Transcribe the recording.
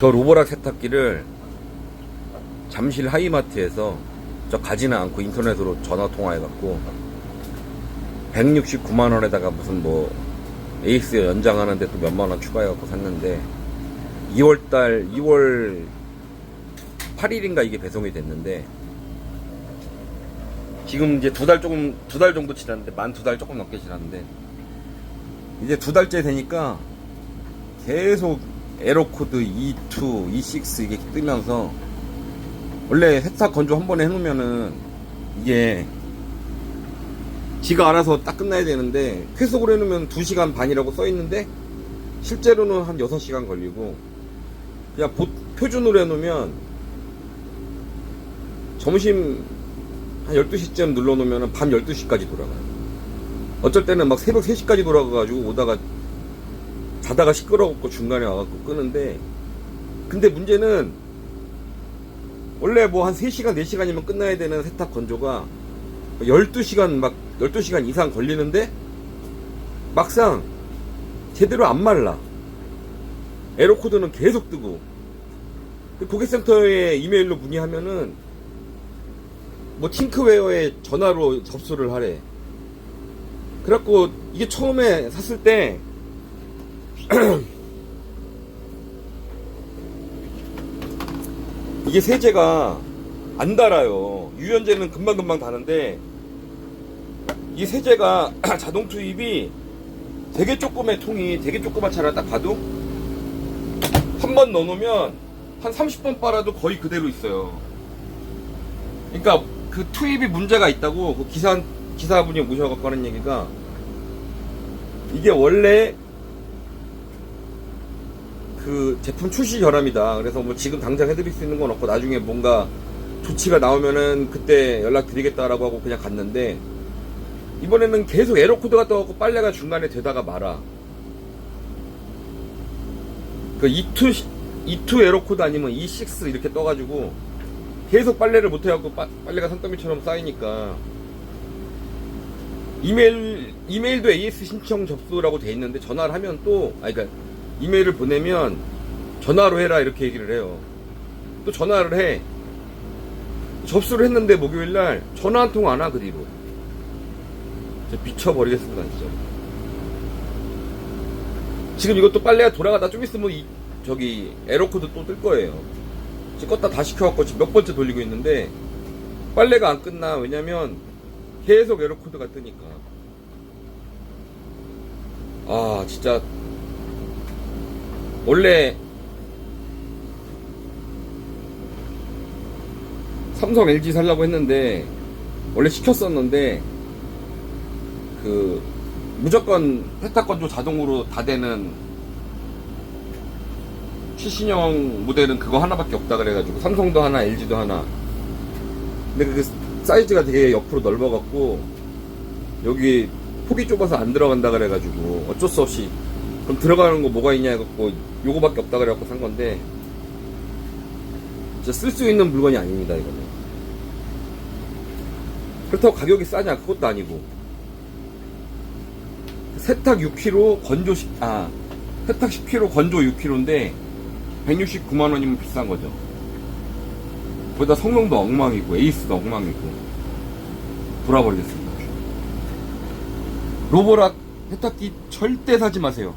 저 로보락 세탁기를 잠실 하이마트에서 저 가지는 않고 인터넷으로 전화 통화해갖고 169만 원에다가 무슨 뭐 에이스 연장하는데 또 몇만 원 추가해갖고 샀는데 2월달 2월 8일인가 이게 배송이 됐는데 지금 이제 두 달 조금 두 달 정도 지났는데 만 두 달 조금 넘게 지났는데 이제 두 달째 되니까 계속 에러코드 E2, E6 이게 뜨면서 원래 세탁 건조 한 번에 해놓으면은 이게 지가 알아서 딱 끝나야 되는데 쾌속으로 해놓으면 2시간 반이라고 써있는데 실제로는 한 6시간 걸리고 그냥 보- 표준으로 해놓으면 점심 한 12시쯤 눌러놓으면 밤 12시까지 돌아가요. 어쩔 때는 막 새벽 3시까지 돌아가가지고 오다가 자다가 시끄러웠고 중간에 와갖고 끄는데 근데 문제는 원래 뭐 한 3시간 4시간이면 끝나야 되는 세탁 건조가 12시간 막 12시간 이상 걸리는데 막상 제대로 안 말라. 에러코드는 계속 뜨고. 그 고객센터에 이메일로 문의하면은 뭐 팅크웨어에 전화로 접수를 하래. 그래갖고 이게 처음에 샀을 때 이게 세제가 안 달아요. 유연제는 금방금방 다는데 이 세제가 자동 투입이 되게 조그매 통이 되게 조그만 차를 딱 봐도 한 번 넣어놓으면 한 30번 빨아도 거의 그대로 있어요. 그러니까 그 투입이 문제가 있다고 그 기사 기사분이 오셔갖고 하는 얘기가 이게 원래 그 제품 출시 결함이다. 그래서 뭐 지금 당장 해드릴 수 있는 건 없고 나중에 뭔가 조치가 나오면은 그때 연락드리겠다라고 하고 그냥 갔는데 이번에는 계속 에러 코드가 떠갖고 빨래가 중간에 되다가 말아. 그 E2 시- E2 에러 코드 아니면 E6 이렇게 떠가지고 계속 빨래를 못 해갖고 빠- 빨래가 산더미처럼 쌓이니까 이메일 이메일도 AS 신청 접수라고 돼 있는데 전화를 하면 또 아니 그러니까 이메일을 보내면 전화로 해라 이렇게 얘기를 해요. 또 전화를 해. 접수를 했는데 목요일 날 전화 한 통 안 와 그 뒤로. 미쳐버리겠습니다 진짜. 지금 이것도 빨래가 돌아가다 좀 있으면 이 저기 에러코드 또 뜰 거예요. 지금 껐다 다 시 켜갖고 지금 몇 번째 돌리고 있는데 빨래가 안 끝나 왜냐면 계속 에러코드가 뜨니까. 아 진짜 원래 삼성 LG 살라고 했는데 원래 시켰었는데 그 무조건 세탁 건조 자동으로 다 되는 최신형 모델은 그거 하나밖에 없다 그래가지고 삼성도 하나 LG도 하나. 근데 그 사이즈가 되게 옆으로 넓어갖고 여기 폭이 좁아서 안 들어간다 그래가지고 어쩔 수 없이 그럼 들어가는 거 뭐가 있냐 해갖고 요거밖에 없다 그래갖고 산 건데 진짜 쓸 수 있는 물건이 아닙니다 이거는. 그렇다고 가격이 싸냐? 그것도 아니고. 세탁 6kg 건조 10, 아 세탁 10kg 건조 6kg인데 169만 원이면 비싼 거죠. 거기다 성능도 엉망이고 에이스도 엉망이고. 돌아버리겠습니다. 로보락 세탁기 절대 사지 마세요